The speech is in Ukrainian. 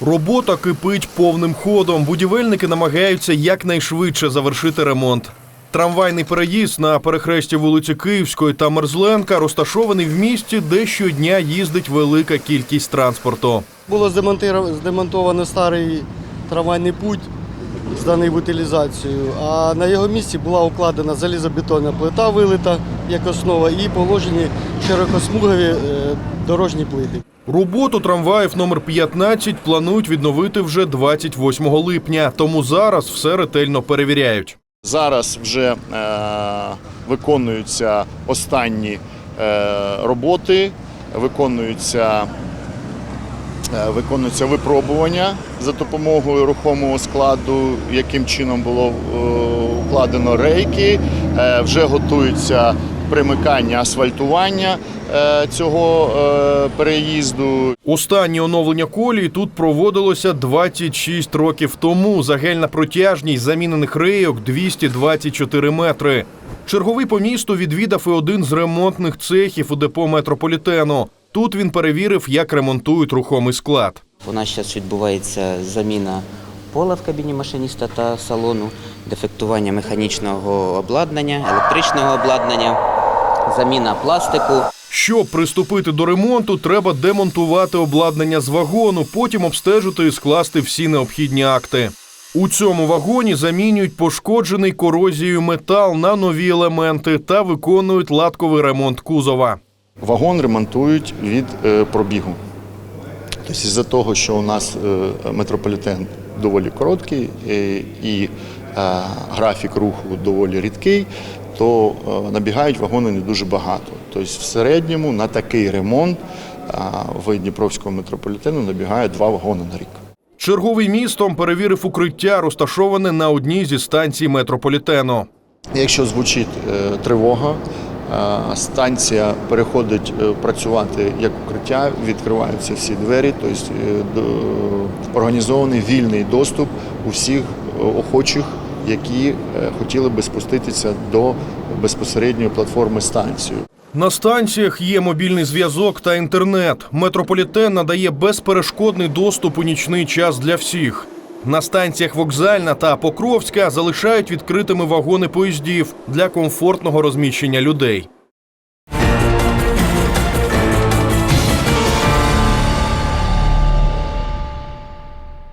Робота кипить повним ходом. Будівельники намагаються якнайшвидше завершити ремонт. Трамвайний переїзд на перехресті вулиці Київської та Мерзленка розташований в місті, де щодня їздить велика кількість транспорту. Було здемонтовано старий трамвайний путь, зданий в утилізацію, а на його місці була укладена залізобетонна плита вилита як основа і положені широкосмугові е, дорожні плити. Роботу трамваїв номер 15 планують відновити вже 28 липня, тому зараз все ретельно перевіряють. Зараз вже е, виконуються останні е, роботи, виконуються, виконуються випробування за допомогою рухомого складу, яким чином було е, укладено рейки, е, вже готуються примикання асфальтування е, цього е, переїзду. Останнє оновлення колії тут проводилося 26 років тому. Загальна протяжність замінених рейок 224 метри. Черговий по місту відвідав і один з ремонтних цехів у депо метрополітену. Тут він перевірив, як ремонтують рухомий склад. У нас зараз відбувається заміна пола в кабіні машиніста та салону, дефектування механічного обладнання, електричного обладнання, заміна пластику. Щоб приступити до ремонту, треба демонтувати обладнання з вагону, потім обстежити і скласти всі необхідні акти. У цьому вагоні замінюють пошкоджений корозією метал на нові елементи та виконують латковий ремонт кузова. Вагон ремонтують від е, пробігу. Тобто, із-за того, що у нас е, метрополітен доволі короткий е, і графік руху доволі рідкий, то набігають вагони не дуже багато. Тобто, в середньому на такий ремонт в Дніпровському метрополітену набігає два вагони на рік. Черговий містом перевірив укриття, розташоване на одній зі станцій метрополітену. Якщо звучить тривога, станція переходить е, працювати як укриття, відкриваються всі двері, тобто е, організований вільний доступ усіх е, охочих, які хотіли би спуститися до безпосередньої платформи станції. На станціях є мобільний зв'язок та інтернет. Метрополітен надає безперешкодний доступ у нічний час для всіх. На станціях Вокзальна та Покровська залишають відкритими вагони поїздів для комфортного розміщення людей.